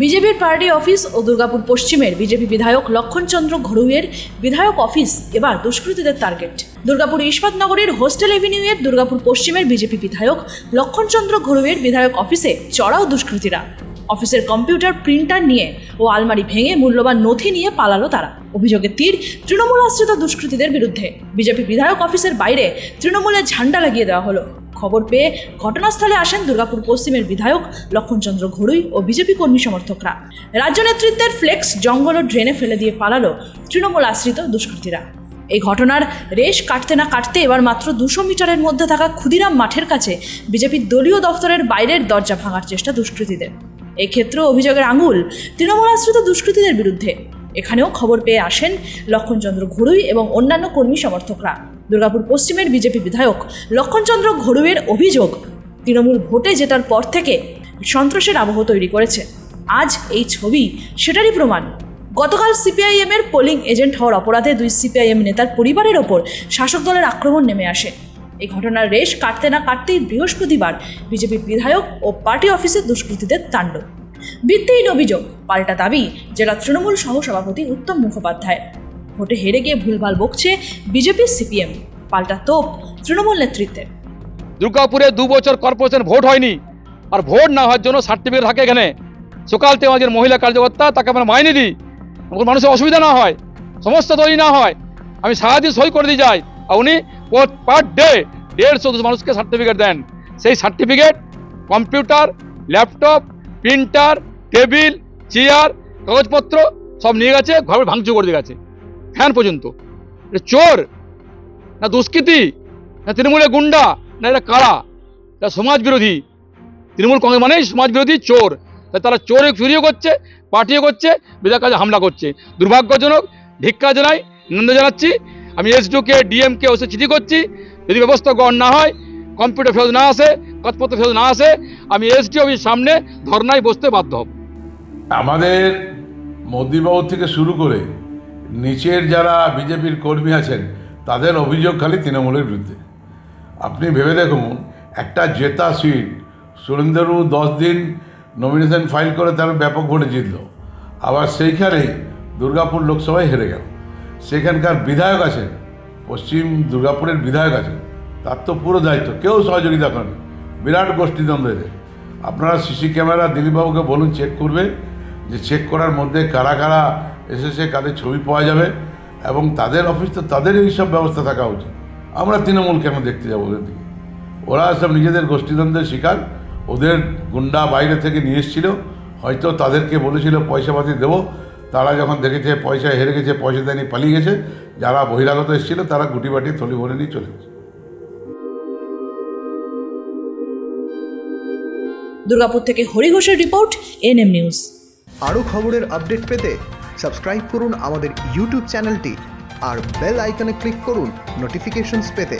বিজেপির party office ও দুর্গাপুর পশ্চিমের BJP বিধায়ক লক্ষণচন্দ্র ঘড়ুইয়ের বিধায়ক অফিস এবার দুষ্কৃতীদের টার্গেট। দুর্গাপুর ইস্পাতনগরের হোস্টেল এভিনিউয়ের দুর্গাপুর পশ্চিমের বিজেপি বিধায়ক লক্ষণচন্দ্র ঘড়ুইয়ের বিধায়ক অফিসে চড়াও দুষ্কৃতীরা। অফিসের কম্পিউটার, প্রিন্টার নিয়ে ও আলমারি ভেঙে মূল্যবান নথি নিয়ে পালালো তারা। অভিযোগের তীর তৃণমূল আশ্রিত দুষ্কৃতীদের বিরুদ্ধে। বিজেপি বিধায়ক অফিসের বাইরে তৃণমূলের ঝান্ডা লাগিয়ে দেওয়া হলো। খবর পেয়ে ঘটনাস্থলে আসেন দুর্গাপুর পশ্চিমের বিধায়ক লক্ষণচন্দ্র ঘড়ুই ও বিজেপি কর্মী সমর্থকরা। রাজ্য নেতৃত্বের ফ্লেক্স জঙ্গল ও ড্রেনে ফেলে দিয়ে পালালো তৃণমূল আশ্রিত দুষ্কৃতীরা। এই ঘটনার রেশ কাটতে না কাটতে এবার মাত্র দুশো মিটারের মধ্যে থাকা ক্ষুদিরাম মাঠের কাছে বিজেপির দলীয় দফতরের বাইরের দরজা ভাঙার চেষ্টা দুষ্কৃতীদের। এই ক্ষেত্রে অভিযোগের আঙুল তৃণমূল আশ্রিত দুষ্কৃতীদের বিরুদ্ধে। এখানেও খবর পেয়ে আসেন লক্ষণচন্দ্র ঘড়ুই এবং অন্যান্য কর্মী সমর্থকরা। দুর্গাপুর পশ্চিমের বিজেপি বিধায়ক লক্ষণচন্দ্র ঘড়ুইয়ের অভিযোগ, তৃণমূল ভোটে জেতার পর থেকে সন্ত্রাসের আবহ তৈরি করেছে। আজ এই ছবি সেটারই প্রমাণ। গতকাল সিপিআইএমের পোলিং এজেন্ট হওয়ার অপরাধে দুই সিপিআইএম নেতার পরিবারের ওপর শাসক দলের আক্রমণ নেমে আসে। এই ঘটনার রেশ কাটতে না কাটতেই বৃহস্পতিবার বিজেপি বিধায়ক ও পার্টি অফিসের দুষ্কৃতীদের তাণ্ডব ভিত্তিহীন অভিযোগ, পাল্টা দাবি, জেলা তৃণমূল সহ সভাপতি উত্তম মুখোপাধ্যায়। ভোটে হেরে গিয়ে ভুলভাল বকছে বিজেপি সিপিএম, পাল্টা তোপ তৃণমূল নেতৃত্বের। দুর্গাপুরে দু বছর কর্পোরেশন ভোট হয়নি, আর ভোট না হওয়ার জন্য সার্টিফিকেট থাকে এখানে। সকাল থেকে আমাদের মহিলা কার্যকর্তা তাকে আমরা মাইনে দিই। মানুষের অসুবিধা না হয় সমস্যা তৈরি না হয়, আমি সারাদিন সই করে দিয়ে যাই। উনি পার ডে, দেড়শো দুশো মানুষকে সার্টিফিকেট দেন। সেই certificate computer laptop printer table chair কাগজপত্র সব নিয়ে গেছে ঘরে ভাঙচুর করে দিয়ে গেছে। ফ্যান পর্যন্ত। এটা চোর, না দুষ্কৃতি, না তৃণমূলের গুন্ডা, না এটা কারা? এটা সমাজ বিরোধী তৃণমূল কংগ্রেস মানেই সমাজ বিরোধী চোর। তাই তারা চোরে চুরিও করছে, পার্টিও করছে বিধায়ক কাজে হামলা করছে। দুর্ভাগ্যজনক, ধিক্কার জানাই নিন্দা জানাচ্ছি। আমি এসডিওকে ডিএমকে ওসে চিঠি করছি। যদি ব্যবস্থা গ্রহণ না হয় কম্পিউটার ফেরত না আসে, কাগজপত্র ফেরত না আসে, আমি এসডি অফিস সামনে ধর্নায় বসতে বাধ্য হব। আমাদের মোদিবাবু থেকে শুরু করে নিচের যারা বিজেপির কর্মী আছেন, তাদের অভিযোগ খালি তৃণমূলের বিরুদ্ধে। আপনি ভেবে দেখুন, একটা জেতা সিট সুরেন্দ্রবাবু দশ দিন নমিনেশন ফাইল করে তার ব্যাপক ভোটে জিতল। আবার সেইখানেই দুর্গাপুর লোকসভায় হেরে গেল। সেখানকার বিধায়ক আছেন, পশ্চিম দুর্গাপুরের বিধায়ক আছেন, তার তো পুরো দায়িত্ব, কেউ সহযোগিতা করেনি। বিরাট গোষ্ঠীদ্বন্দ্ব এদের। আপনারা সিসি ক্যামেরা দিলীপবাবুকে বলুন চেক করবে, যে চেক করার মধ্যে কারা কারা এসেছে, কাদের ছবি পাওয়া যাবে, এবং তাদের অফিস তো তাদের এইসব ব্যবস্থা থাকা উচিত। আমরা তৃণমূল কেন দেখতে যাব ওদের দিকে? ওরা সব নিজেদের গোষ্ঠীদ্বন্দ্বের শিকার, ওদের গুন্ডা বাইরে থেকে নিয়ে এসেছিল, হয়তো তাদেরকে বলেছিল, পয়সাপাতি দেবো তারা যখন দেখেছে পয়সা হেরে গেছে পয়সা দেয়নি পালিয়ে গেছে যারা বহিরাগত এসেছিল তারা গুটি বাটি থলি ভরে নিয়ে চলে গেছে। দুর্গাপুর থেকে হরি ঘোষের রিপোর্ট এনএম নিউজ। আরও খবরের আপডেট পেতে সাবস্ক্রাইব করুন আমাদের ইউটিউব চ্যানেলটি আর বেল আইকনে ক্লিক করুন নোটিফিকেশনস পেতে।